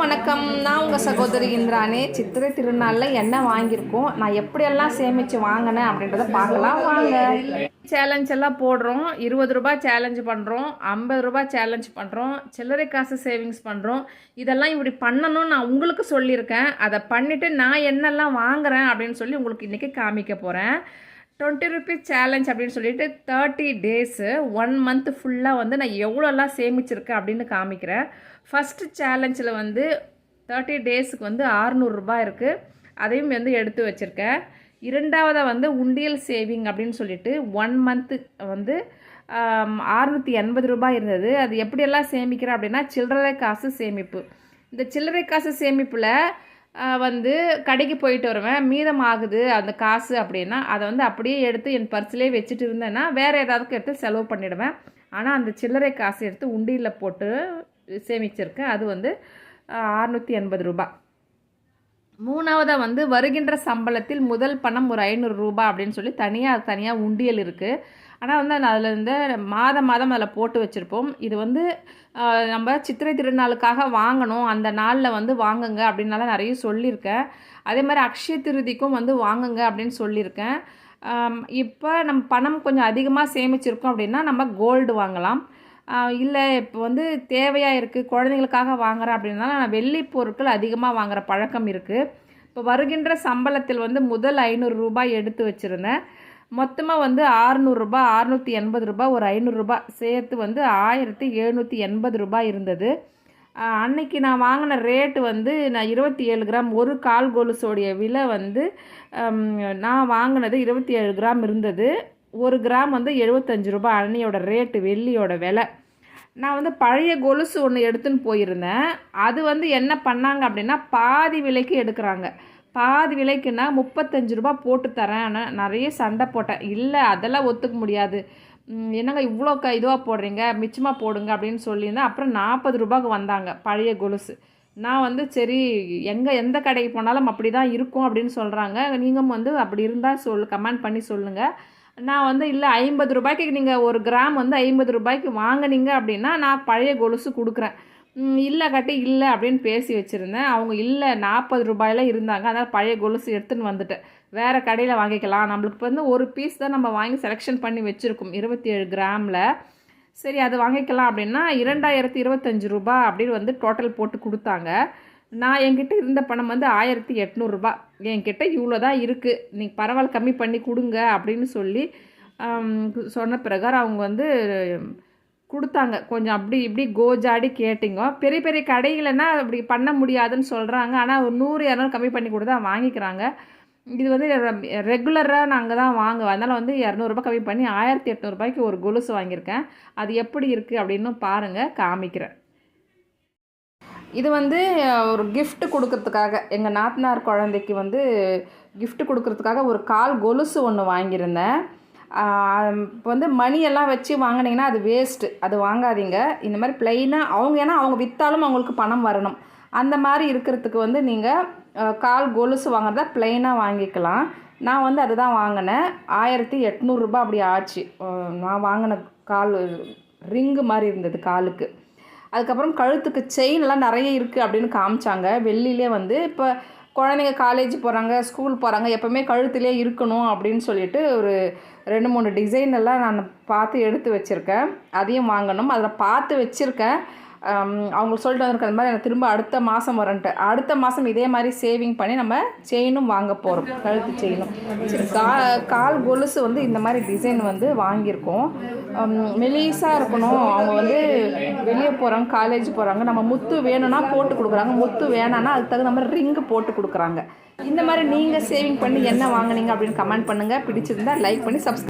அனைவருக்கும் வணக்கம் நான் உங்கள் சகோதரி இந்திராணி. சித்திரை திருநாளில் என்ன வாங்கியிருக்கோம்? நான் எப்படியெல்லாம் சேமித்து வாங்கினேன் அப்படின்றத பார்க்கலாம். வாங்க. சேலஞ்ச் எல்லாம் போடுறோம். இருபது ரூபாய் சேலஞ்ச் பண்ணுறோம் ஐம்பது ரூபாய் சேலஞ்ச் பண்ணுறோம் சில்லறை காசு சேவிங்ஸ் பண்ணுறோம் இதெல்லாம் இப்படி பண்ணணும்னு நான் உங்களுக்கு சொல்லியிருக்கேன். அதை பண்ணிவிட்டு நான் என்னெல்லாம் வாங்குறேன் அப்படின்னு சொல்லி உங்களுக்கு இன்றைக்கி காமிக்க போகிறேன் டுவெண்ட்டி ருபீஸ் சேலஞ்ச் அப்படின்னு சொல்லிட்டு தேர்ட்டி டேஸு ஒன் மந்த் ஃபுல்லாக வந்து நான் எவ்வளோலாம் சேமிச்சிருக்கேன் அப்படின்னு காமிக்கிறேன். ஃபஸ்ட்டு சேலஞ்சில் வந்து தேர்ட்டி டேஸுக்கு வந்து ஆறுநூறுரூபா இருக்குது அதையும் வந்து எடுத்து வச்சுருக்கேன். இரண்டாவதாக வந்து உண்டியல் சேவிங் அப்படின்னு சொல்லிட்டு ஒன் மந்த்து வந்து அறுநூற்றி எண்பது ரூபாய் இருந்தது. அது எப்படியெல்லாம் சேமிக்கிறேன் அப்படின்னா சில்லறை காசு சேமிப்பு. இந்த சில்லறை காசு சேமிப்பில் வந்து கடைக்கு போயிட்டு வருவேன். மீதம் ஆகுது அந்த காசு அப்படின்னா அதை வந்து அப்படியே எடுத்து என் பர்ஸ்லேயே வச்சுட்டு இருந்தேன்னா வேறு ஏதாவது எடுத்து செலவு பண்ணிவிடுவேன் ஆனால் அந்த சில்லறை காசு எடுத்து உண்டியில் போட்டு சேமிச்சிருக்கேன். அது வந்து அறுநூற்றி எண்பது ரூபாய் மூணாவதாக வந்து வருகின்ற சம்பளத்தில் முதல் பணம் ஒரு ஐநூறு ரூபாய் அப்படின்னு சொல்லி தனியாக தனியாக உண்டியல் இருக்குது ஆனால் வந்து அதில் இருந்து மாதம் மாதம் அதில் போட்டு வச்சுருப்போம். இது வந்து நம்ம சித்திரை திருநாளுக்காக வாங்கணும். அந்த நாளில் வந்து வாங்குங்க அப்படின்னால நிறைய சொல்லியிருக்கேன். அதே மாதிரி அக்ஷய திருதிக்கும் வந்து வாங்குங்க அப்படின்னு சொல்லியிருக்கேன். இப்போ நம்ம பணம் கொஞ்சம் அதிகமாக சேமிச்சிருக்கோம் அப்படின்னா நம்ம கோல்டு வாங்கலாம். இல்லை இப்போ வந்து தேவையாக இருக்குது குழந்தைங்களுக்காக வாங்குகிறேன் அப்படின்னா நான் வெள்ளி பொருட்கள் அதிகமாக வாங்குற பழக்கம் இருக்குது இப்போ வருகின்ற சம்பளத்தில் வந்து முதல் ஐநூறு ரூபாய் எடுத்து வச்சுருந்தேன். மொத்தமாக வந்து ஆறுநூறுரூபா ஆறுநூற்றி எண்பது ரூபாய் ஒரு ஐநூறுரூபா சேர்த்து வந்து ஆயிரத்தி எழுநூற்றி எண்பது ரூபாய் இருந்தது. அன்னைக்கு நான் வாங்கின ரேட்டு வந்து நான் இருபத்தி ஏழு கிராம் ஒரு கால் கொலுசோடைய விலை வந்து நான் வாங்கினது இருபத்தி ஏழு கிராம் இருந்தது. ஒரு கிராம் வந்து எழுபத்தஞ்சு ரூபாய் அன்னையோட ரேட்டு வெள்ளியோட விலை. நான் வந்து பழைய கொலுசு ஒன்று எடுத்துன்னு போயிருந்தேன். அது வந்து என்ன பண்ணாங்க அப்படின்னா பாதி விலைக்கு எடுக்கிறாங்க. பாதி விலைக்குன்னா முப்பத்தஞ்சு ரூபா போட்டு தரேன். நிறைய சண்டை போட்டேன். இல்லை அதெல்லாம் ஒத்துக்க முடியாது. என்னங்க இவ்வளோ க இதுவாக போடுறீங்க? மிச்சமாக போடுங்க அப்படின்னு சொல்லியிருந்தேன். அப்புறம் நாற்பது ரூபாய்க்கு வந்தாங்க பழைய கொலுசு. நான் வந்து சரி எங்கே எந்த கடைக்கு போனாலும் அப்படி தான் இருக்கும் அப்படின்னு சொல்கிறாங்க நீங்கள் வந்து அப்படி இருந்தால் சொல் கமெண்ட் பண்ணி சொல்லுங்கள் நான் வந்து இல்லை ஐம்பது ரூபாய்க்கு நீங்கள் ஒரு கிராம் வந்து ஐம்பது ரூபாய்க்கு வாங்குனீங்க அப்படின்னா நான் பழைய கொலுசு கொடுக்குறேன். இல்லை கட்டி இல்லை அப்படின்னு பேசி வச்சுருந்தேன். அவங்க இல்லை நாற்பது ரூபாயில் இருந்தாங்க. அதனால் பழைய கொலுசு எடுத்துன்னு வந்துட்டேன். வேறு கடையில் வாங்கிக்கலாம். நம்மளுக்கு வந்து ஒரு பீஸ் தான் நம்ம வாங்கி செலெக்ஷன் பண்ணி வச்சுருக்கோம். இருபத்தி ஏழு கிராமில். சரி அது வாங்கிக்கலாம் அப்படின்னா இரண்டாயிரத்தி இருபத்தஞ்சு ரூபாய் அப்படின்னு வந்து டோட்டல் போட்டு கொடுத்தாங்க. நான் என்கிட்ட இருந்த பணம் வந்து ஆயிரத்தி எட்நூறுரூபா என்கிட்ட இவ்வளோ தான் இருக்குது நீங்கள் பரவாயில்ல கம்மி பண்ணி கொடுங்க அப்படின்னு சொல்லி சொன்ன பிரகாரம் அவங்க வந்து கொடுத்தாங்க. கொஞ்சம் அப்படி இப்படி கோஜாடி கேட்டிங்க. பெரிய பெரிய கடைகளன்னா அப்படி பண்ண முடியாதுன்னு சொல்கிறாங்க ஆனால் ஒரு நூறு இரநூறு கம்மி பண்ணி கொடுத்தா வாங்கிக்கிறாங்க. இது வந்து ரெகுலராக நாங்கள் தான் வாங்குவோம் அதனால் வந்து இரநூறுபா கம்மி பண்ணி ஆயிரத்தி எட்நூறுபாய்க்கு ஒரு கொலுசு வாங்கியிருக்கேன். அது எப்படி இருக்குது அப்படின்னு பாருங்கள் காமிக்கிறேன். இது வந்து ஒரு கிஃப்ட் கொடுக்கறதுக்காக எங்கள் நாத்தனார் குழந்தைக்கு வந்து கிஃப்ட் கொடுக்கறதுக்காக ஒரு கால் கொலுசு ஒன்று வாங்கியிருந்தேன். இப்போ வந்து மணியெல்லாம் வச்சு வாங்கினீங்கன்னா அது வேஸ்ட்டு அது வாங்காதீங்க. இந்த மாதிரி ப்ளைனாக அவங்க ஏன்னா அவங்க விற்றாலும் அவங்களுக்கு பணம் வரணும். அந்த மாதிரி இருக்கிறதுக்கு வந்து நீங்கள் கால் கொலுசு வாங்குறதா ப்ளைனாக வாங்கிக்கலாம். நான் வந்து அதுதான் வாங்கினேன். ஆயிரத்தி எட்நூறுரூபா அப்படி ஆச்சு. நான் வாங்கின கால் ரிங்கு மாதிரி இருந்தது காலுக்கு. அதுக்கப்புறம் கழுத்துக்கு செயின் எல்லாம் நிறைய இருக்குது அப்படின்னு காமிச்சாங்க. வெள்ளிலே வந்து இப்போ குழந்தைங்க காலேஜ் போகிறாங்க ஸ்கூல் போகிறாங்க எப்போவுமே கழுத்திலே இருக்கணும் அப்படின்னு சொல்லிட்டு ஒரு ரெண்டு மூணு டிசைன் எல்லாம் நான் பார்த்து எடுத்து வச்சுருக்கேன். அதையும் வாங்கணும். அதில் பார்த்து வச்சுருக்கேன். அவங்க சொல்லிட்டு வந்திருக்கிற மாதிரி எனக்கு திரும்ப அடுத்த மாதம் வரன்ட்டு அடுத்த மாதம் இதே மாதிரி சேவிங் பண்ணி நம்ம செயினும் வாங்க போகிறோம் கழுத்து செயினும் சரி கா கால் கொலுசு வந்து இந்த மாதிரி டிசைன் வந்து வாங்கியிருக்கோம். மெலிசாக இருக்கணும். அவங்க வந்து வெளியே போகிறாங்க காலேஜ் போகிறாங்க நம்ம முத்து வேணும்னா போட்டு கொடுக்குறாங்க. முத்து வேணான்னா அதுக்கு தகுந்த மாதிரி ரிங்கு போட்டு கொடுக்குறாங்க. இந்த மாதிரி நீங்கள் சேவிங் பண்ணி என்ன வாங்குனீங்க அப்படின்னு கமெண்ட் பண்ணுங்கள் பிடிச்சிருந்தா லைக் பண்ணி சப்ஸ்கிரைப்